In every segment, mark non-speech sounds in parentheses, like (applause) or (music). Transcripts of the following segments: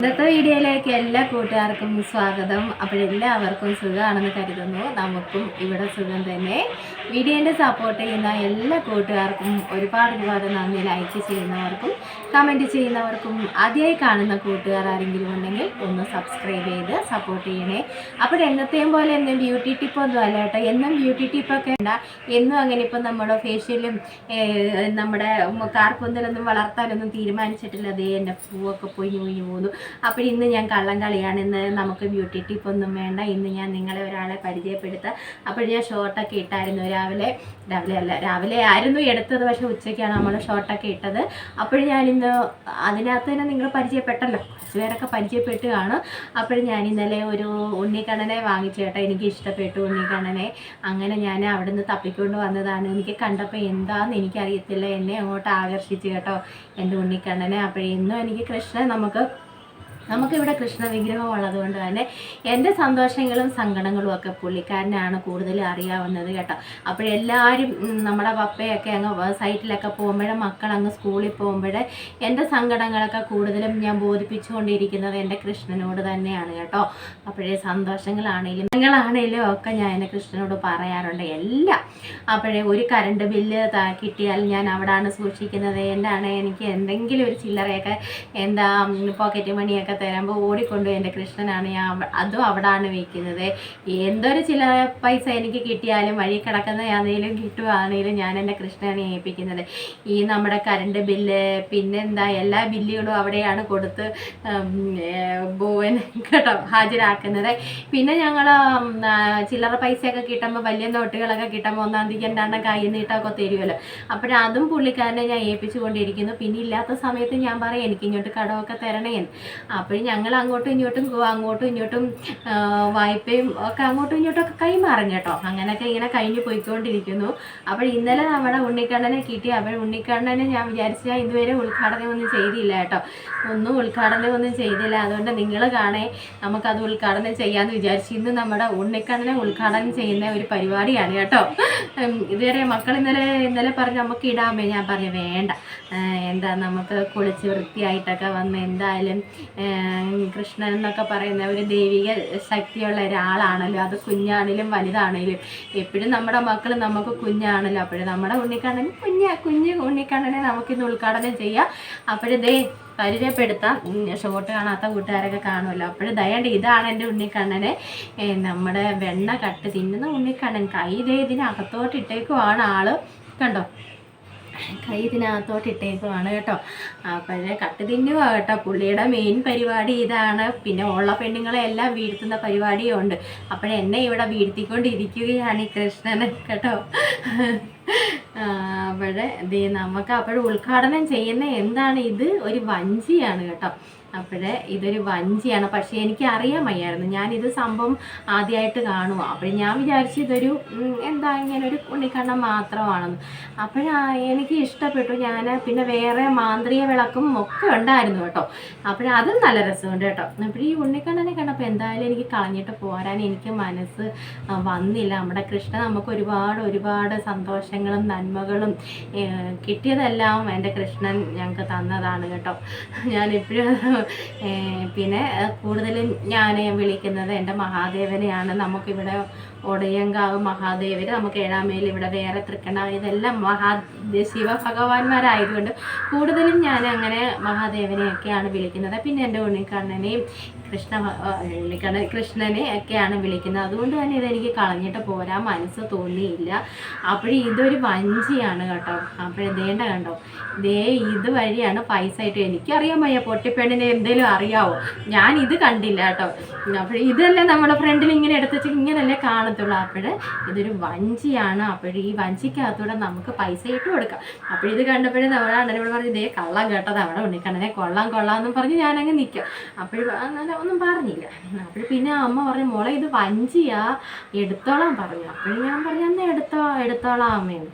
ഇന്നത്തെ വീഡിയോയിലേക്ക് എല്ലാ കൂട്ടുകാർക്കും സ്വാഗതം. അപ്പോഴെല്ലാവർക്കും സുഖമാണെന്ന് കരുതുന്നു. നമുക്കും ഇവിടെ സുഖം തന്നെ. വീഡിയോന്റെ സപ്പോർട്ട് ചെയ്യുന്ന എല്ലാ കൂട്ടുകാർക്കും ഒരുപാട് ഒരുപാട് നന്ദി. ലൈക്ക് ചെയ്യുന്നവർക്കും കമന്റ് ചെയ്യുന്നവർക്കും ആദ്യമായി കാണുന്ന കൂട്ടുകാർ ആരെങ്കിലും ഉണ്ടെങ്കിൽ ഒന്ന് സബ്സ്ക്രൈബ് ചെയ്ത് സപ്പോർട്ട് ചെയ്യണേ. അപ്പോൾ എന്നത്തെയും പോലെ എന്നും ബ്യൂട്ടി ടിപ്പൊന്നും അല്ല കേട്ടോ. എന്നും ബ്യൂട്ടി ടിപ്പൊക്കെ ഉണ്ട എന്നും അങ്ങനെ ഇപ്പം നമ്മുടെ ഫേഷ്യലും നമ്മുടെ കാർപ്പൊന്തലൊന്നും വളർത്താനൊന്നും തീരുമാനിച്ചിട്ടില്ല. അതേ എന്റെ പൂവൊക്കെ പോയി ഒഴിഞ്ഞു പോകുന്നു അപ്പോൾ ഇന്ന് ഞാൻ കള്ളം കളിയാണ്. ഇന്ന് നമുക്ക് ബ്യൂട്ടി ടിപ്പ് ഒന്നും വേണ്ട. ഇന്ന് ഞാൻ നിങ്ങളെ ഒരാളെ പരിചയപ്പെടുത്താം. അപ്പോൾ ഞാൻ ഷോർട്ടൊക്കെ ഇട്ടായിരുന്നു രാവിലെ. രാവിലെ അല്ല രാവിലെ ആയിരുന്നു എടുത്തത് പക്ഷേ ഉച്ചയ്ക്കാണ് നമ്മൾ ഷോർട്ടൊക്കെ ഇട്ടത്. അപ്പോൾ ഞാൻ ഇന്ന് അതിനകത്ത് തന്നെ നിങ്ങൾ പരിചയപ്പെട്ടല്ലോ. കുറച്ച് പേരൊക്കെ പരിചയപ്പെട്ട് കാണും അപ്പോൾ ഞാൻ ഇന്നലെ ഒരു ഉണ്ണിക്കണ്ണനെ വാങ്ങിച്ചു കേട്ടോ. എനിക്ക് ഇഷ്ടപ്പെട്ടു ഉണ്ണിക്കണ്ണനെ. അങ്ങനെ ഞാൻ അവിടെ നിന്ന് തപ്പിക്കൊണ്ട് വന്നതാണ്. എനിക്ക് കണ്ടപ്പോൾ എന്താണെന്ന് എനിക്കറിയത്തില്ല. എന്നെ അങ്ങോട്ട് ആകർഷിച്ചു കേട്ടോ എന്റെ ഉണ്ണിക്കണ്ണനെ. അപ്പോൾ ഇന്നും എനിക്ക് കൃഷ്ണൻ നമുക്ക് നമുക്കിവിടെ കൃഷ്ണ വിഗ്രഹം ഉള്ളതുകൊണ്ട് തന്നെ എന്റെ സന്തോഷങ്ങളും സങ്കടങ്ങളും ഒക്കെ പുള്ളിക്കാരനാണ് കൂടുതൽ അറിയാവുന്നത് കേട്ടോ. അപ്പോഴെല്ലാവരും നമ്മുടെ പപ്പയൊക്കെ അങ്ങ് സൈറ്റിലൊക്കെ പോകുമ്പോഴേ മക്കൾ അങ്ങ് സ്കൂളിൽ പോകുമ്പോഴേ എന്റെ സങ്കടങ്ങളൊക്കെ കൂടുതലും ഞാൻ ബോധിപ്പിച്ചുകൊണ്ടിരിക്കുന്നത് എന്റെ കൃഷ്ണനോട് തന്നെയാണ് കേട്ടോ. അപ്പോഴേ സന്തോഷങ്ങളാണേലും നിങ്ങളാണേലും ഒക്കെ ഞാൻ എന്റെ കൃഷ്ണനോട് പറയാറുണ്ട് എല്ലാം. അപ്പോഴേ ഒരു കറണ്ട് ബില്ല് കിട്ടിയാൽ ഞാൻ അവിടാണ് സൂക്ഷിക്കുന്നത്. എന്താണ് എനിക്ക് എന്തെങ്കിലും ഒരു ചില്ലറയൊക്കെ എന്താ പോക്കറ്റ് മണിയൊക്കെ തരുമ്പോൾ ഓടിക്കൊണ്ടു എന്റെ കൃഷ്ണനാണ് ഞാൻ അതും അവിടാണ് വയ്ക്കുന്നത് എന്തൊരു ചില പൈസ എനിക്ക് കിട്ടിയാലും വഴി കിടക്കുന്ന ആണെങ്കിലും കിട്ടുവാണെങ്കിലും ഞാൻ എന്റെ കൃഷ്ണനെ ഏൽപ്പിക്കുന്നത്. ഈ നമ്മുടെ കറണ്ട് ബില്ല് പിന്നെന്താ എല്ലാ ബില്ലുകളും അവിടെയാണ് കൊടുത്ത് ബോവൻ കേട്ടോ ഹാജരാക്കുന്നത്. പിന്നെ ഞങ്ങൾ ചില്ലറ പൈസയൊക്കെ കിട്ടുമ്പോൾ വലിയ നോട്ടുകളൊക്കെ കിട്ടുമ്പോൾ ഒന്നാം തീയതി രണ്ടാണ്ടം കൈ നീട്ടമൊക്കെ തരുമല്ലോ അപ്പോഴതും പുള്ളിക്കാരനെ ഞാൻ ഏൽപ്പിച്ചുകൊണ്ടിരിക്കുന്നു. പിന്നെ ഇല്ലാത്ത സമയത്ത് ഞാൻ പറയും എനിക്ക് ഇങ്ങോട്ട് കടമൊക്കെ തരണേ എന്ന് അപ്പോഴും ഞങ്ങൾ അങ്ങോട്ടും ഇങ്ങോട്ടും അങ്ങോട്ടും ഇങ്ങോട്ടും വായ്പയും ഒക്കെ അങ്ങോട്ടും ഇങ്ങോട്ടും ഒക്കെ കൈമാറും കേട്ടോ. അങ്ങനെയൊക്കെ ഇങ്ങനെ കഴിഞ്ഞു പോയിക്കൊണ്ടിരിക്കുന്നു. അപ്പോൾ ഇന്നലെ നമ്മുടെ ഉണ്ണിക്കണ്ണനെ കിട്ടി. അപ്പോൾ ഉണ്ണിക്കണ്ണനെ ഞാൻ വിചാരിച്ച ഇതുവരെ ഉദ്ഘാടനം ഒന്നും ചെയ്തില്ല കേട്ടോ. ഒന്നും ഉദ്ഘാടനം ഒന്നും ചെയ്തില്ല. അതുകൊണ്ട് നിങ്ങൾ കാണേ നമുക്കത് ഉദ്ഘാടനം ചെയ്യാമെന്ന് വിചാരിച്ചു ഇന്ന് നമ്മുടെ ഉണ്ണിക്കണ്ണനെ ഉദ്ഘാടനം ചെയ്യുന്ന ഒരു പരിപാടിയാണ് കേട്ടോ. ഇതുവരെ മക്കൾ ഇന്നലെ ഇന്നലെ പറഞ്ഞു നമുക്ക് ഇടാമേ. ഞാൻ പറഞ്ഞു വേണ്ട. എന്താ നമുക്ക് കുളിച്ച് വൃത്തിയായിട്ടൊക്കെ വന്ന് എന്തായാലും കൃഷ്ണൻ എന്നൊക്കെ പറയുന്ന ഒരു ദൈവിക ശക്തിയുള്ള ഒരാളാണല്ലോ. അത് കുഞ്ഞാണേലും വലുതാണേലും എപ്പോഴും നമ്മുടെ മക്കൾ നമുക്ക് കുഞ്ഞാണല്ലോ. അപ്പോഴും നമ്മുടെ ഉണ്ണിക്കണ്ണൻ കുഞ്ഞ കുഞ്ഞ് ഉണ്ണിക്കണ്ണനെ നമുക്കിന്ന് ഉദ്ഘാടനം ചെയ്യാം. അപ്പോഴതേ പരിചയപ്പെടുത്താം. ഷോട്ട് കാണാത്ത കൂട്ടുകാരൊക്കെ കാണുമല്ലോ. അപ്പോഴും ദയണ്ട് ഇതാണ് എന്റെ ഉണ്ണിക്കണ്ണനെ. നമ്മുടെ വെണ്ണ കട്ട് തിന്നുന്ന ഉണ്ണിക്കണ്ണൻ. കൈ ദേ ഇതിനകത്തോട്ട് ഇട്ടേക്കുവാണ് ആൾ. കണ്ടോ? കൈ ഇതിനകത്തോട്ട് ഇട്ടേക്കുവാണ് കേട്ടോ. അപ്പോഴേ കട്ട് തിന്നുക കേട്ടോ. പുള്ളിയുടെ മെയിൻ പരിപാടി ഇതാണ്. പിന്നെ ഉള്ള പെണ്ണുങ്ങളെ എല്ലാം വീഴ്ത്തുന്ന പരിപാടിയും ഉണ്ട് അപ്പോഴെന്നെ ഇവിടെ വീഴ്ത്തിക്കൊണ്ടിരിക്കുകയാണ് ഈ കൃഷ്ണനെ കേട്ടോ. അപ്പോഴേ നമുക്ക് അപ്പോഴും ഉദ്ഘാടനം ചെയ്യുന്ന എന്താണ് ഇത്? ഒരു വഞ്ചിയാണ് കേട്ടോ. അപ്പോഴേ ഇതൊരു വഞ്ചിയാണ്. പക്ഷേ എനിക്ക് അറിയാൻ വയ്യായിരുന്നു. ഞാനിത് സംഭവം ആദ്യമായിട്ട് കാണുക അപ്പോൾ ഞാൻ വിചാരിച്ചു ഇതൊരു എന്താ ഇങ്ങനെ ഒരു ഉണ്ണിക്കണ്ണം മാത്രമാണെന്ന്. അപ്പോഴാ എനിക്ക് ഇഷ്ടപ്പെട്ടു. ഞാൻ പിന്നെ വേറെ മാന്ത്രിക വിളക്കും ഒക്കെ ഉണ്ടായിരുന്നു കേട്ടോ. അപ്പോഴതും നല്ല രസമുണ്ട് കേട്ടോ. അപ്പോൾ ഈ ഉണ്ണിക്കണ്ണനെ കണ്ടപ്പോൾ എന്തായാലും എനിക്ക് കളഞ്ഞിട്ട് പോരാൻ എനിക്ക് മനസ്സ് വന്നില്ല. നമ്മുടെ കൃഷ്ണ നമുക്ക് ഒരുപാട് ഒരുപാട് സന്തോഷങ്ങളും നന്മകളും കിട്ടിയതെല്ലാം എന്റെ കൃഷ്ണൻ ഞങ്ങൾക്ക് തന്നതാണ് കേട്ടോ. ഞാനിപ്പോഴും പിന്നെ കൂടുതലും ഞാൻ വിളിക്കുന്നത് എന്റെ മഹാദേവനെയാണ്. നമുക്കിവിടെ ഒടയങ്കാവ് മഹാദേവർ നമുക്ക് ഏഴാമേൽ ഇവിടെ വേറെ തൃക്കണ്ണ ഇതെല്ലാം മഹാ ശിവ ഭഗവാന്മാരായതുകൊണ്ട് കൂടുതലും ഞാൻ അങ്ങനെ മഹാദേവനെയൊക്കെയാണ് വിളിക്കുന്നത്. പിന്നെ എന്റെ ഉണ്ണിക്കണ്ണനെയും കൃഷ്ണ വിളിക്കണ കൃഷ്ണനെ ഒക്കെയാണ് വിളിക്കുന്നത്. അതുകൊണ്ട് തന്നെ ഇതെനിക്ക് കളഞ്ഞിട്ട് പോരാൻ മനസ്സ് തോന്നിയില്ല. അപ്പോൾ ഇതൊരു വഞ്ചിയാണ് കേട്ടോ. ഇതേണ്ട കണ്ടോ? ദേ ഇത് വഴിയാണ് പൈസ ആയിട്ട് എനിക്കറിയാൻ വയ്യ. പൊട്ടിപ്പെണ്ണിനെ എന്തെങ്കിലും അറിയാവോ? ഞാൻ ഇത് കണ്ടില്ല കേട്ടോ. അപ്പോൾ ഇതല്ലേ നമ്മുടെ ഫ്രണ്ടിൽ ഇങ്ങനെ എടുത്തു വെച്ച് ഇങ്ങനല്ലേ കാണത്തുള്ളൂ. അപ്പോൾ ഇതൊരു വഞ്ചിയാണ്. അപ്പോൾ ഈ വഞ്ചിക്കകത്തൂടെ നമുക്ക് പൈസ ഇട്ട് കൊടുക്കാം. അപ്പോൾ ഇത് കണ്ടപ്പോഴേ നമ്മുടെ അണ്ണനോട് പറഞ്ഞു ഇതേ കള്ളം കേട്ടത്. അവിടെ ഉണ്ണിക്കണ്ണനെ കൊള്ളാം കൊള്ളാം എന്നും പറഞ്ഞ് ഞാനങ്ങ് നിൽക്കാം. അപ്പോഴും അങ്ങനെ ഒന്നും പറഞ്ഞില്ല. അപ്പോൾ പിന്നെ അമ്മ പറഞ്ഞു മോളെ ഇത് വഞ്ചിയാ. എടുത്തോളാം പറഞ്ഞു. അപ്പോൾ ഞാൻ പറഞ്ഞു അന്ന് എടുത്തോ എടുത്തോളാം അമ്മയെന്ന്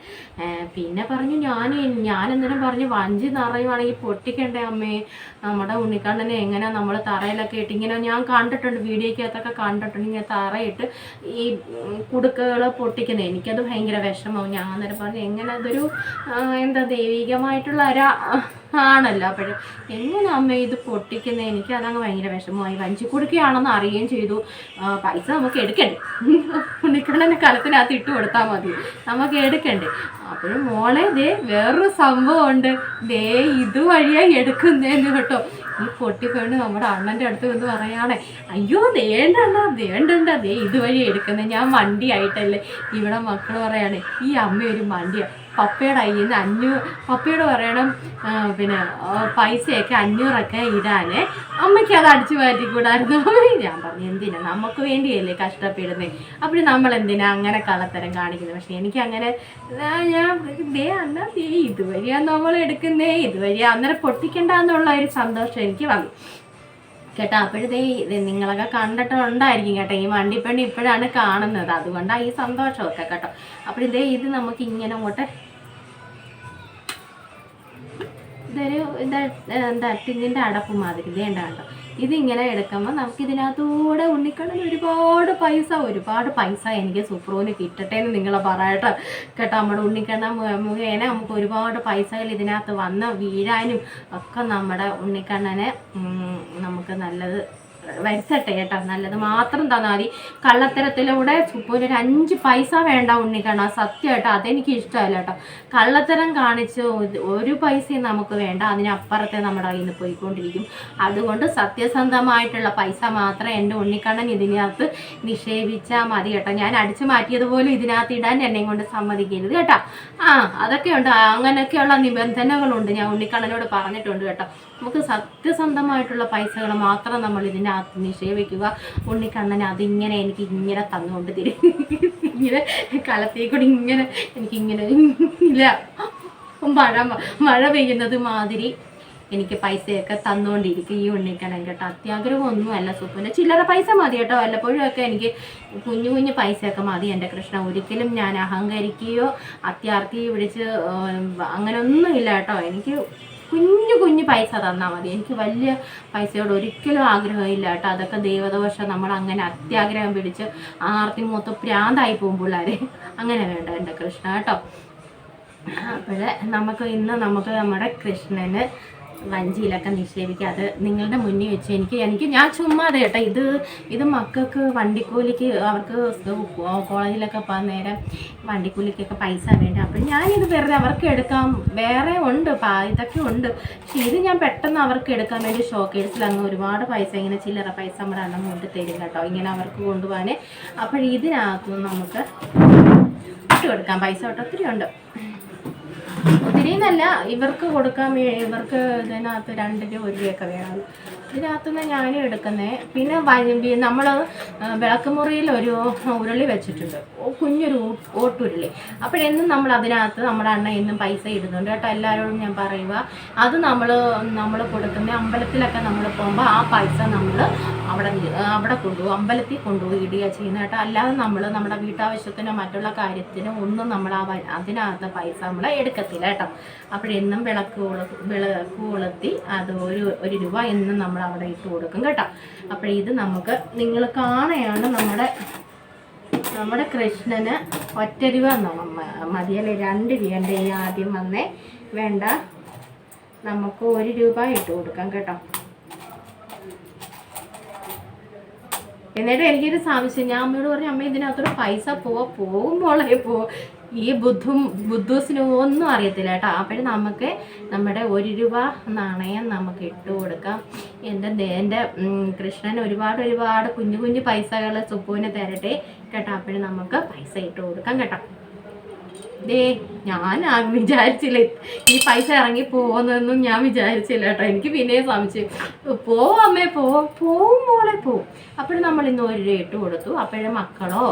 പിന്നെ പറഞ്ഞു ഞാൻ ഞാൻ എന്തിനും പറഞ്ഞു വഞ്ചി നിറയുവാണെങ്കിൽ പൊട്ടിക്കണ്ടേ അമ്മേ. നമ്മുടെ ഉണ്ണിക്കണ്ണനെ എങ്ങനെ നമ്മൾ തറയിലൊക്കെ ഇട്ട് ഇങ്ങനെ ഞാൻ കണ്ടിട്ടുണ്ട് വീഡിയോക്കകത്തൊക്കെ കണ്ടിട്ടുണ്ട് ഇങ്ങനെ തറയിട്ട് ഈ കുടുക്കുകൾ പൊട്ടിക്കുന്നത് എനിക്കത് ഭയങ്കര വിഷമവും ഞാൻ അന്നേരം പറഞ്ഞു എങ്ങനെ അതൊരു എന്താ ദൈവികമായിട്ടുള്ള ഒരു ആണല്ലോ. അപ്പോഴും എങ്ങനെ അമ്മ ഇത് പൊട്ടിക്കുന്നത് എനിക്ക് അതങ്ങ് ഭയങ്കര വിഷമമായി. വഞ്ചി കൊടുക്കുകയാണെന്ന് അറിയുകയും ചെയ്തു. പൈസ നമുക്ക് എടുക്കണ്ടേ? ഉണ്ണിക്കണ്ണന്റെ കലത്തിനകത്ത് ഇട്ട് കൊടുത്താൽ മതി. നമുക്ക് എടുക്കണ്ടേ? അപ്പോഴും മോളെ ദേ വേറൊരു സംഭവമുണ്ട്. ദേ ഇതുവഴിയായി എടുക്കുന്നേന്ന് കേട്ടോ. ഈ പൊട്ടിക്കൊണ്ട് നമ്മുടെ അണ്ണന്റെ അടുത്ത് വന്ന് പറയാണേ അയ്യോ ദേണ്ടണ്ട ദേണ്ടണ്ട ദേ ഇതുവഴി എടുക്കുന്നത് ഞാൻ വണ്ടിയായിട്ടല്ലേ. ഇവിടെ മക്കൾ പറയണേ ഈ അമ്മ ഒരു വണ്ടിയാണ് പപ്പയുടെ കയ്യിൽ നിന്ന് അഞ്ഞൂറ് പപ്പയോട് പറയണം പിന്നെ പൈസയൊക്കെ അഞ്ഞൂറൊക്കെ ഇടാനേ. അമ്മയ്ക്ക് അത് അടിച്ചു മാറ്റിക്കൂടായിരുന്നു (laughs) ഞാൻ പറഞ്ഞു എന്തിനാ? നമുക്ക് വേണ്ടിയല്ലേ കഷ്ടപ്പെടുന്നത് അപ്പോൾ നമ്മൾ എന്തിനാ അങ്ങനെ കള്ളത്തരം കാണിക്കുന്നത്? പക്ഷെ എനിക്ക് അങ്ങനെ ഞാൻ ദേ അന്ന ദേ ഇതുവഴിയാ നമ്മൾ എടുക്കുന്നേ ഇതുവഴിയാ. അന്നേരം പൊട്ടിക്കണ്ടെന്നുള്ള ഒരു സന്തോഷം എനിക്ക് വന്നു. കേട്ടോ അപ്പോഴത്തേ നിങ്ങളൊക്കെ കണ്ടിട്ടുണ്ടായിരിക്കും കേട്ടോ ഈ വണ്ടിപ്പണി ഇപ്പോഴാണ് കാണുന്നത്. അതുകൊണ്ടാണ് ഈ സന്തോഷമൊക്കെ കേട്ടോ. അപ്പോഴിതേ ഇത് നമുക്ക് ഇങ്ങനെ അങ്ങോട്ട് ഇതൊരു എന്താ എന്താ ടിന്നിന്റെ അടപ്പ് മാതിരി. വേണ്ട കണ്ടോ ഇതിങ്ങനെ എടുക്കുമ്പോൾ നമുക്ക് ഇതിനകത്തൂടെ ഉണ്ണിക്കണ്ണൻ ഒരുപാട് പൈസ ഒരുപാട് പൈസ എനിക്ക് സുപ്രോന് കിട്ടട്ടെ എന്ന് നിങ്ങളെ പറയട്ടെ. കേട്ടോ നമ്മുടെ ഉണ്ണിക്കണ്ണൻ മുഖേന നമുക്ക് ഒരുപാട് പൈസകൾ ഇതിനകത്ത് വന്ന് വീഴാനും ഒക്കെ നമ്മുടെ ഉണ്ണിക്കണ്ണനെ നമുക്ക് നല്ലത് വരുത്തട്ടെ കേട്ടോ. നല്ലത് മാത്രം തന്നാൽ മതി. കള്ളത്തരത്തിലൂടെ ഒരു അഞ്ച് പൈസ വേണ്ട ഉണ്ണിക്കണ്ണ. സത്യമായിട്ടോ അതെനിക്ക് ഇഷ്ടമല്ല കേട്ടോ. കള്ളത്തരം കാണിച്ച് ഒരു- പൈസയും നമുക്ക് വേണ്ട. അതിനപ്പുറത്തെ നമ്മുടെ കയ്യിൽ നിന്ന് പോയിക്കൊണ്ടിരിക്കും. അതുകൊണ്ട് സത്യസന്ധമായിട്ടുള്ള പൈസ മാത്രം എന്റെ ഉണ്ണിക്കണ്ണൻ ഇതിനകത്ത് നിക്ഷേപിച്ചാൽ മതി കേട്ടോ. ഞാൻ അടിച്ചു മാറ്റിയതുപോലും ഇതിനകത്ത് ഇടാൻ എന്നെയും കൊണ്ട് സമ്മതിക്കരുത് കേട്ടോ. ആ അതൊക്കെയുണ്ട്. അങ്ങനെയൊക്കെയുള്ള നിബന്ധനകളുണ്ട്. ഞാൻ ഉണ്ണിക്കണ്ണനോട് പറഞ്ഞിട്ടുണ്ട് കേട്ടോ. നമുക്ക് സത്യസന്ധമായിട്ടുള്ള പൈസകൾ മാത്രം നമ്മൾ ഇതിനകത്ത് നിക്ഷേപിക്കുക. ഉണ്ണിക്കണ്ണൻ അതിങ്ങനെ എനിക്ക് ഇങ്ങനെ തന്നുകൊണ്ട് തരും ഇങ്ങനെ കലത്തിൽ കൂടി ഇങ്ങനെ എനിക്കിങ്ങനെ ഇല്ല. മഴ മഴ പെയ്യുന്നത് മാതിരി എനിക്ക് പൈസയൊക്കെ തന്നുകൊണ്ടിരിക്കും ഈ ഉണ്ണിക്കണ്ണൻ കേട്ടോ. അത്യാഗ്രഹമൊന്നുമല്ല സുപ്പുവിന്റെ ചില്ലറ പൈസ മതി കേട്ടോ. വല്ലപ്പോഴും ഒക്കെ എനിക്ക് കുഞ്ഞു കുഞ്ഞു പൈസയൊക്കെ മതി എന്റെ കൃഷ്ണ. ഒരിക്കലും ഞാൻ അഹങ്കരിക്കുകയോ അത്യാർത്ഥി വിളിച്ച് അങ്ങനെ ഒന്നുമില്ല കേട്ടോ. എനിക്ക് കുഞ്ഞു കുഞ്ഞു പൈസ തന്നാൽ മതി. എനിക്ക് വലിയ പൈസയോട് ഒരിക്കലും ആഗ്രഹമില്ല കേട്ടോ. അതൊക്കെ ദൈവദോഷം. നമ്മൾ അങ്ങനെ അത്യാഗ്രഹം പിടിച്ച് ആർത്തി മൊത്തം പ്രാന്തായി പോകും പിള്ളേരെ. അങ്ങനെ വേണ്ട എന്റെ കൃഷ്ണ കേട്ടോ. അപ്പോൾ നമുക്ക് ഇന്ന് നമുക്ക് നമ്മുടെ കൃഷ്ണന് വഞ്ചിയിലൊക്കെ നിക്ഷേപിക്കുക. അത് നിങ്ങളുടെ മുന്നിൽ വെച്ച് എനിക്ക് എനിക്ക് ഞാൻ ചുമ്മാതെ കേട്ടോ. ഇത് ഇത് മക്കൾക്ക് വണ്ടിക്കൂലിക്ക് അവർക്ക് കോളേജിലൊക്കെ പോകാൻ നേരം വണ്ടിക്കൂലിക്കൊക്കെ പൈസ വേണ്ട. അപ്പം ഞാനിത് വെറുതെ അവർക്ക് എടുക്കാം. വേറെ ഉണ്ട്. ഇതൊക്കെ ഉണ്ട്. പക്ഷെ ഇത് ഞാൻ പെട്ടെന്ന് അവർക്ക് എടുക്കാൻ വേണ്ടി ഷോക്കേഴ്സിൽ അങ്ങ് ഒരുപാട് പൈസ ഇങ്ങനെ ചില്ലറ പൈസ നമ്മുടെ അണ്ണം കൊണ്ട് തരും കേട്ടോ. ഇങ്ങനെ അവർക്ക് കൊണ്ടുപോകാൻ. അപ്പോൾ നമുക്ക് ഇട്ട് കൊടുക്കാം. പൈസ ഒട്ടൊത്തിരി ഉണ്ട്. ഒത്തിരി എന്നല്ല ഇവർക്ക് കൊടുക്കാൻ ഇവർക്ക് ഇതിനകത്ത് രണ്ട് രൂപ ഒരു രൂപയൊക്കെ വേണം. ഇതിനകത്തുനിന്ന് ഞാനും എടുക്കുന്നേ പിന്നെ നമ്മൾ വിളക്കുമുറിയിൽ ഒരു ഉരുളി വെച്ചിട്ടുണ്ട്. കുഞ്ഞൊരു ഓട്ടുരുളി. അപ്പോഴെന്നും നമ്മൾ അതിനകത്ത് നമ്മുടെ അണ്ണ എന്നും പൈസ ഇടുന്നുണ്ട് കേട്ടോ എല്ലാവരോടും ഞാൻ പറയുക അത് നമ്മൾ നമ്മൾ കൊടുക്കുന്ന അമ്പലത്തിലൊക്കെ നമ്മൾ പോകുമ്പോൾ ആ പൈസ നമ്മൾ അവിടെ അവിടെ കൊണ്ടുപോകും അമ്പലത്തിൽ കൊണ്ടുപോയി ഇടുക ചെയ്യുന്ന കേട്ടോ. അല്ലാതെ നമ്മൾ നമ്മുടെ വീട്ടാവശ്യത്തിനോ മറ്റുള്ള കാര്യത്തിനോ ഒന്നും നമ്മൾ ആ അതിനകത്ത് പൈസ നമ്മൾ എടുക്കത്തില്ല കേട്ടോ. അപ്പോഴെന്നും വിളക്ക് വിളക്ക് കൊളുത്തി അത് ഒരു ഒരു രൂപ എന്നും നമ്മൾ അവിടെ ഇട്ട് കൊടുക്കും കേട്ടോ. അപ്പോൾ ഇത് നമുക്ക് നിങ്ങൾ കാണുകയാണ് നമ്മുടെ നമ്മുടെ കൃഷ്ണന് ഒറ്റ രൂപ മതിയല്ലേ? രണ്ട് രൂപ ആദ്യം വന്നേ. വേണ്ട. നമുക്ക് ഒരു രൂപ ഇട്ട് കൊടുക്കാം കേട്ടോ. എന്നിട്ട് എനിക്കൊരു സംശയം. ഞാൻ അമ്മയോട് പറഞ്ഞു അമ്മ ഇതിനകത്തൊരു പൈസ പോവാ പോവും പോ. ഈ ബുദ്ധും ബുദ്ധൂസിന് ഒന്നും അറിയത്തില്ല കേട്ടോ. അപ്പോൾ നമുക്ക് നമ്മുടെ ഒരു രൂപ നാണയം നമുക്ക് ഇട്ട് കൊടുക്കാം. എന്റെ എന്റെ കൃഷ്ണൻ ഒരുപാട് ഒരുപാട് കുഞ്ഞു കുഞ്ഞു പൈസകൾ സുപ്പുവിന് തരട്ടെ കേട്ടോ. അപ്പോൾ നമുക്ക് പൈസ ഇട്ട് കൊടുക്കാം കേട്ടോ. ദേ ഞാൻ വിചാരിച്ചില്ല. ഈ പൈസ ഇറങ്ങി പോകുന്നതെന്നും ഞാൻ വിചാരിച്ചില്ല കേട്ടോ. എനിക്ക് പിന്നെയും സംശയം. പോവും അമ്മേ പോവും പോവും മോളെ പോവും അപ്പോഴും നമ്മൾ ഇന്ന് ഒരു ഇട്ട് കൊടുത്തു. അപ്പോഴും മക്കളോ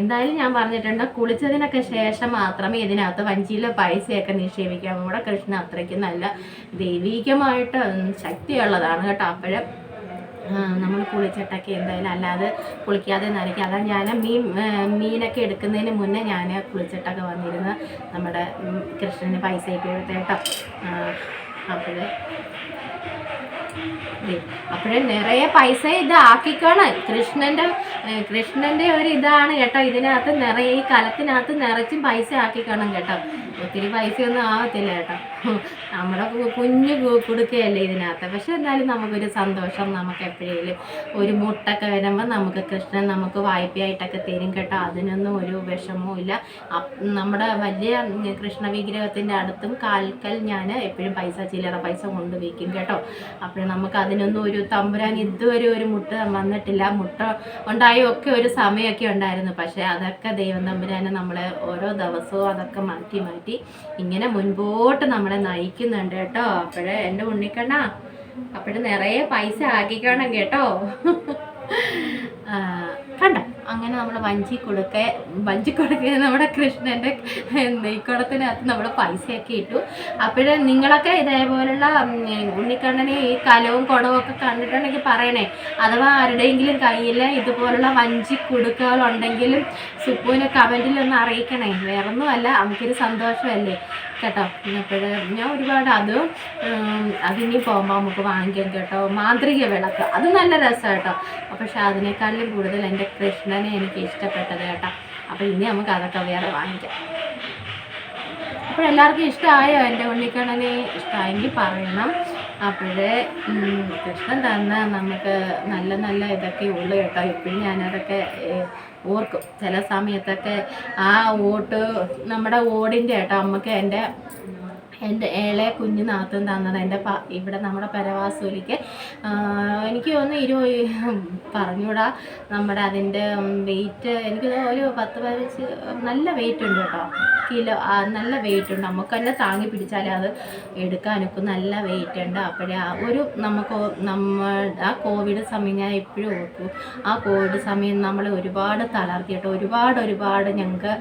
എന്തായാലും ഞാൻ പറഞ്ഞിട്ടുണ്ട് കുളിച്ചതിനൊക്കെ ശേഷം മാത്രമേ ഇതിനകത്ത് വഞ്ചിയിൽ പൈസയൊക്കെ നിക്ഷേപിക്കാം നമ്മുടെ കൃഷ്ണ അത്രയ്ക്ക് നല്ല ദൈവീകമായിട്ട് ശക്തിയുള്ളതാണ് കേട്ടോ. അപ്പോഴും നമ്മൾ കുളിച്ചിട്ടൊക്കെ എന്തായാലും അല്ലാതെ കുളിക്കാതെ നനയ്ക്കുക അതാ ഞാൻ മീൻ മീനൊക്കെ എടുക്കുന്നതിന് മുന്നേ ഞാൻ കുളിച്ചിട്ടൊക്കെ വന്നിരുന്ന്. നമ്മുടെ കൃഷ്ണന് പൈസ ഇട്ട് അപ്പോൾ അപ്പോഴേ നിറയെ പൈസ ഇത് ആക്കിക്കോണം കൃഷ്ണന്റെ കൃഷ്ണന്റെ ഒരു ഇതാണ് കേട്ടോ ഇതിനകത്ത് നിറയെ ഈ കലത്തിനകത്ത് നിറച്ചും പൈസ ആക്കിക്കണം കേട്ടോ. ഒത്തിരി പൈസയൊന്നും ആവത്തില്ല കേട്ടോ. നമ്മുടെ കുഞ്ഞു കൊടുക്കുകയല്ലേ ഇതിനകത്ത്. പക്ഷെ എന്തായാലും നമുക്കൊരു സന്തോഷം നമുക്ക് എപ്പോഴേലും ഒരു മുട്ടൊക്കെ വരുമ്പോൾ നമുക്ക് കൃഷ്ണൻ നമുക്ക് വായ്പയായിട്ടൊക്കെ തരും കേട്ടോ. അതിനൊന്നും ഒരു വിഷമവും ഇല്ല. നമ്മുടെ വലിയ കൃഷ്ണ വിഗ്രഹത്തിന്റെ അടുത്തും കാൽക്കൽ ഞാൻ എപ്പോഴും പൈസ ചില്ലറ പൈസ കൊണ്ട് വയ്ക്കും കേട്ടോ. അപ്പോൾ നമുക്ക് അതിനൊന്നും ഒരു തമ്പുരാൻ ഇതുവരെ ഒരു മുട്ട വന്നിട്ടില്ല. മുട്ട ഉണ്ടായി ഒക്കെ ഒരു സമയമൊക്കെ ഉണ്ടായിരുന്നു. പക്ഷേ അതൊക്കെ ദൈവം തമ്പുരാനെ നമ്മളെ ഓരോ ദിവസവും അതൊക്കെ മാറ്റി മാറ്റി ഇങ്ങനെ മുൻപോട്ട് നമ്മളെ നയിക്കുന്നുണ്ട് കേട്ടോ. അപ്പോഴേ എന്റെ ഉണ്ണിക്കണ്ണ അപ്പോഴും നിറയെ പൈസ ആക്കിക്കണം കേട്ടോ. ആ, അങ്ങനെ നമ്മൾ വഞ്ചി കൊടുക്ക വഞ്ചി കൊടുക്ക നമ്മുടെ കൃഷ്ണന്റെ നെയ്ക്കുടത്തിനകത്ത് നമ്മൾ പൈസയൊക്കെ ഇട്ടു. അപ്പോഴേ നിങ്ങളൊക്കെ ഇതേപോലുള്ള ഉണ്ണിക്കണ്ണനെ ഈ കലവും കുടവും ഒക്കെ കണ്ടിട്ടുണ്ടെങ്കിൽ പറയണേ. അഥവാ ആരുടെയെങ്കിലും കയ്യിൽ ഇതുപോലുള്ള വഞ്ചി കുടുക്കുകളുണ്ടെങ്കിലും സുപ്പുവിനെ കമന്റിലൊന്ന് അറിയിക്കണേ. വേറൊന്നുമല്ല നമുക്കൊരു സന്തോഷമല്ലേ? കേട്ടോ. അപ്പോൾ ഞാൻ ഒരുപാട് അത് അതിനി പോകുമ്പോൾ നമുക്ക് വാങ്ങിക്കാം കേട്ടോ. മാന്ത്രിക വിളക്ക്. അത് നല്ല രസമാണ് കേട്ടോ. പക്ഷെ അതിനേക്കാളും കൂടുതൽ എന്റെ കൃഷ്ണനെ എനിക്ക് ഇഷ്ടപ്പെട്ടത് കേട്ടോ. അപ്പോൾ ഇനി നമുക്ക് അതൊക്കെ വേറെ വാങ്ങിക്കാം. അപ്പോൾ എല്ലാവർക്കും ഇഷ്ടമായോ എന്റെ ഉണ്ണിക്കണ്ണനെ? ഇഷ്ടമായെങ്കിൽ പറയണം. അപ്പോഴേ കൃഷ്ണൻ തന്ന നമുക്ക് നല്ല നല്ല ഇതൊക്കെ ഉള്ളു കേട്ടോ. ഇപ്പോഴും ഞാനതൊക്കെ ഓർക്കും. ചില സമയത്തൊക്കെ ആ ഓട്ട് നമ്മുടെ ഓടിന്റെ കേട്ടോ അമ്മയ്ക്ക് എന്റെ എന്റെ ഏളെ കുഞ്ഞു നാത്തും തന്നത് എന്റെ പ ഇവിടെ നമ്മുടെ പരവാസൂലിക്ക്. എനിക്ക് ഒന്ന് ഇരു പറഞ്ഞൂടാ. നമ്മുടെ അതിന്റെ വെയിറ്റ് എനിക്ക് ഒരു പത്ത് പതിനഞ്ച് നല്ല വെയിറ്റ് ഉണ്ട് കേട്ടോ. കിലോ നല്ല വെയിറ്റ് ഉണ്ട്. നമുക്ക് തന്നെ താങ്ങി പിടിച്ചാലേ അത് എടുക്കാനൊക്കെ നല്ല വെയിറ്റ് ഉണ്ട്. അപ്പോഴേ ഒരു നമുക്ക് നമ്മ ആ കോവിഡ് സമയം ഞാൻ എപ്പോഴും ഓർക്കും. ആ കോവിഡ് സമയം നമ്മൾ ഒരുപാട് തളർത്തി. ഒരുപാട് ഒരുപാട് ഞങ്ങൾക്ക്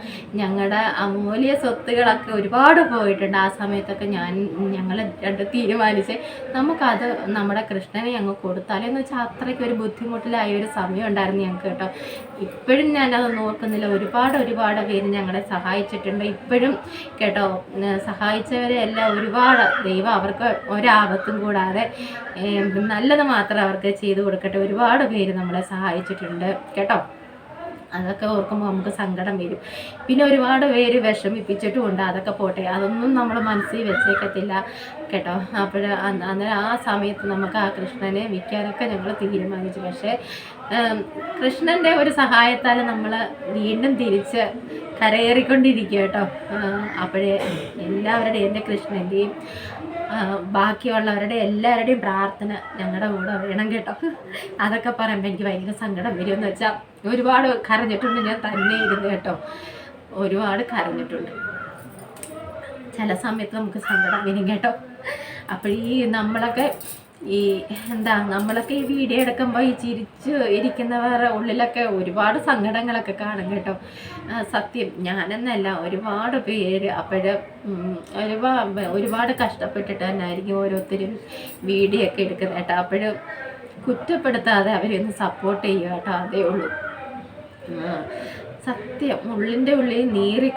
ഞങ്ങളുടെ അമൂല്യ സ്വത്തുകളൊക്കെ ഒരുപാട് പോയിട്ടുണ്ട്. ആ സമയത്തൊക്കെ ഞാൻ ഞങ്ങൾ രണ്ട് തീരുമാനിച്ച് നമുക്കത് നമ്മുടെ കൃഷ്ണനെ ഞങ്ങൾ കൊടുത്താലെന്ന് വെച്ചാൽ അത്രയ്ക്ക് ഒരു ബുദ്ധിമുട്ടിലായ ഒരു സമയം ഉണ്ടായിരുന്നു ഞങ്ങൾക്ക് കേട്ടോ. ഇപ്പോഴും ഞാനത് നോക്കുന്നില്ല ഒരുപാട് ഒരുപാട് പേര് ഞങ്ങളെ സഹായിച്ചിട്ടുണ്ട്. ഇപ്പോഴും കേട്ടോ സഹായിച്ചവരെ എല്ലാം ഒരുപാട് ദൈവം അവർക്ക് ഒരാപത്തും കൂടാതെ നല്ലത് മാത്രം അവർക്ക് ചെയ്തു കൊടുക്കട്ടെ. ഒരുപാട് പേര് നമ്മളെ സഹായിച്ചിട്ടുണ്ട് കേട്ടോ. അതൊക്കെ ഓർക്കുമ്പോൾ നമുക്ക് സങ്കടം വരും. പിന്നെ ഒരുപാട് പേര് വിഷമിപ്പിച്ചിട്ടുമുണ്ട്. അതൊക്കെ പോട്ടെ അതൊന്നും നമ്മൾ മനസ്സിൽ വെച്ചേക്കത്തില്ല കേട്ടോ. അപ്പോൾ അന്നേരം ആ സമയത്ത് നമുക്ക് ആ കൃഷ്ണനെ വിൽക്കാനൊക്കെ ഞങ്ങൾ തീരുമാനിച്ചു. പക്ഷേ കൃഷ്ണന്റെ ഒരു സഹായത്താൽ നമ്മൾ വീണ്ടും തിരിച്ച് കരയേറിക്കൊണ്ടിരിക്കുക കേട്ടോ. അപ്പോഴേ എല്ലാവരുടെയും എന്റെ കൃഷ്ണന്റെയും ബാക്കിയുള്ളവരുടെ എല്ലാവരുടെയും പ്രാർത്ഥന ഞങ്ങളുടെ കൂടെ വേണം കേട്ടോ. അതൊക്കെ പറയുമ്പോൾ എനിക്ക് ഭയങ്കര സങ്കടം വരുമെന്ന് വെച്ചാൽ ഒരുപാട് കരഞ്ഞിട്ടുണ്ട് ഞാൻ തന്നെ ഇരുന്ന് കേട്ടോ. ഒരുപാട് കരഞ്ഞിട്ടുണ്ട്. ചില സമയത്ത് നമുക്ക് സങ്കടം വരും കേട്ടോ. അപ്പോൾ ഈ നമ്മളൊക്കെ ഈ എന്താ നമ്മളൊക്കെ ഈ വീഡിയോ എടുക്കുമ്പോൾ ഈ ചിരിച്ച് ഇരിക്കുന്നവരുടെ ഉള്ളിലൊക്കെ ഒരുപാട് സങ്കടങ്ങളൊക്കെ കാണും കേട്ടോ. സത്യം ഞാനെന്നല്ല ഒരുപാട് പേര് അപ്പോഴ് ഒരുപാട് ഒരുപാട് കഷ്ടപ്പെട്ടിട്ട് തന്നെ ആയിരിക്കും ഓരോരുത്തരും വീഡിയോ ഒക്കെ എടുക്കുന്നത് കേട്ടോ. അപ്പോഴും കുറ്റപ്പെടുത്താതെ അവരെയൊന്ന് സപ്പോർട്ട് ചെയ്യുക കേട്ടോ അതേ ഉള്ളൂ. സത്യം ഉള്ളിന്റെ ഉള്ളിൽ നീറി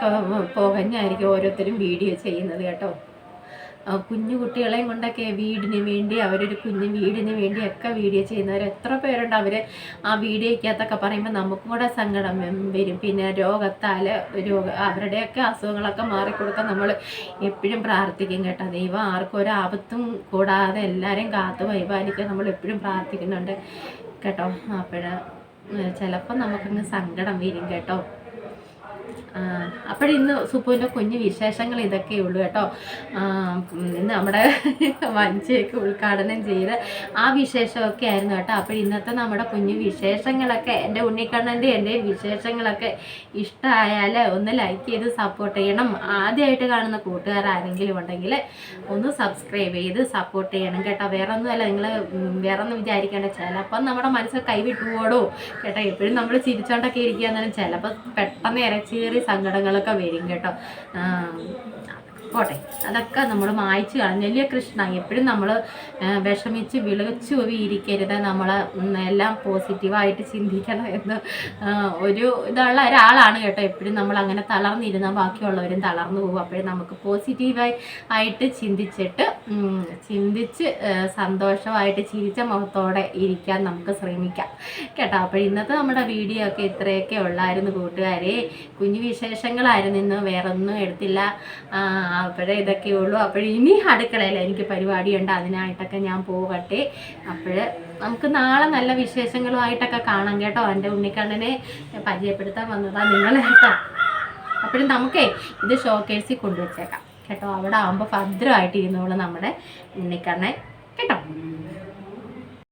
പോകഞ്ഞായിരിക്കും ഓരോരുത്തരും വീഡിയോ ചെയ്യുന്നത് കേട്ടോ. കുഞ്ഞു കുട്ടികളെയും കൊണ്ടൊക്കെ വീടിന് വേണ്ടി അവരൊരു കുഞ്ഞു വീടിന് വേണ്ടിയൊക്കെ വീഡിയോ ചെയ്യുന്നവർ എത്ര പേരുണ്ട് അവർ ആ വീഡിയോയ്ക്കകത്തൊക്കെ പറയുമ്പോൾ നമുക്കും കൂടെ സങ്കടം വരും- പിന്നെ രോഗത്താൽ രോഗ അവരുടെയൊക്കെ അസുഖങ്ങളൊക്കെ മാറിക്കൊടുക്കാൻ നമ്മൾ എപ്പോഴും പ്രാർത്ഥിക്കും കേട്ടോ. ദൈവം ആർക്കും ഒരു ആപത്തും കൂടാതെ എല്ലാവരെയും കാത്തു പരിപാലിക്കാൻ നമ്മൾ എപ്പോഴും പ്രാർത്ഥിക്കുന്നുണ്ട് കേട്ടോ. അപ്പോഴ ചിലപ്പോൾ നമുക്കങ്ങ് സങ്കടം വരും കേട്ടോ. അപ്പോഴിന്ന് സുപ്പുവിന്റെ കുഞ്ഞു വിശേഷങ്ങൾ ഇതൊക്കെ ഉള്ളൂ കേട്ടോ. ഇന്ന് നമ്മുടെ (laughs) വഞ്ചിയൊക്കെ ഉദ്ഘാടനം ചെയ്ത് ആ വിശേഷമൊക്കെ ആയിരുന്നു കേട്ടോ. അപ്പോൾ ഇന്നത്തെ നമ്മുടെ കുഞ്ഞു വിശേഷങ്ങളൊക്കെ എന്റെ ഉണ്ണിക്കണ്ണന്റെ എന്റെ വിശേഷങ്ങളൊക്കെ ഇഷ്ടമായാൽ ഒന്ന് ലൈക്ക് ചെയ്ത് സപ്പോർട്ട് ചെയ്യണം. ആദ്യമായിട്ട് കാണുന്ന കൂട്ടുകാർ ആരെങ്കിലും ഉണ്ടെങ്കിൽ ഒന്ന് സബ്സ്ക്രൈബ് ചെയ്ത് സപ്പോർട്ട് ചെയ്യണം കേട്ടോ. വേറെ ഒന്നുമല്ല നിങ്ങൾ വേറെ ഒന്നും വിചാരിക്കേണ്ട. ചിലപ്പം നമ്മുടെ മനസ്സ് കൈവിട്ടു പോടോ കേട്ടോ. എപ്പോഴും നമ്മൾ ചിരിച്ചോണ്ടൊക്കെ ഇരിക്കുക എന്നാലും ചിലപ്പോൾ പെട്ടെന്ന് ഇരച്ചേറി സങ്കടങ്ങളൊക്കെ വരും കേട്ടോ. പോട്ടെ. അതൊക്കെ നമ്മൾ മായ്ച്ചു കളഞ്ഞു വലിയ കൃഷ്ണ എപ്പോഴും നമ്മൾ വിഷമിച്ച് വിളിച്ചു ഇരിക്കരുത് നമ്മൾ എല്ലാം പോസിറ്റീവായിട്ട് ചിന്തിക്കണം എന്ന് ഒരു ഇതുള്ള ഒരാളാണ് കേട്ടോ. എപ്പോഴും നമ്മൾ അങ്ങനെ തളർന്നിരുന്നാൽ ബാക്കിയുള്ളവരും തളർന്നു പോകും. അപ്പോഴും നമുക്ക് പോസിറ്റീവായി ആയിട്ട് ചിന്തിച്ചിട്ട് ചിന്തിച്ച് സന്തോഷമായിട്ട് ചിരിച്ച മുഖത്തോടെ ഇരിക്കാൻ നമുക്ക് ശ്രമിക്കാം. കേട്ടോ. അപ്പോൾ ഇന്നത്തെ നമ്മുടെ വീഡിയോ ഒക്കെ ഇത്രയൊക്കെ ഉള്ളായിരുന്നു കൂട്ടുകാരെ. കുഞ്ഞു വിശേഷങ്ങളായിരുന്നു ഇന്ന്. വേറെ ഒന്നും എടുത്തില്ല അപ്പോഴേ ഇതൊക്കെ ഉള്ളൂ. അപ്പോൾ ഇനി അടുക്കളയിൽ എനിക്ക് പരിപാടിയുണ്ട്. അതിനായിട്ടൊക്കെ ഞാൻ പോകട്ടെ. അപ്പോൾ നമുക്ക് നാളെ നല്ല വിശേഷങ്ങളുമായിട്ടൊക്കെ കാണാം കേട്ടോ. എന്റെ ഉണ്ണിക്കണ്ണനെ പരിചയപ്പെടുത്താൻ വന്നതാണ് നിങ്ങൾ കേട്ടോ. അപ്പോഴും നമുക്കേ ഇത് ഷോക്കേഴ്സിൽ കൊണ്ടുവച്ചേക്കാം. കേട്ടോ അവിടെ ആകുമ്പോൾ ഭദ്രമായിട്ട് ഇരുന്നോളൂ നമ്മുടെ ഉണ്ണിക്കണ്ണൻ. കേട്ടോ?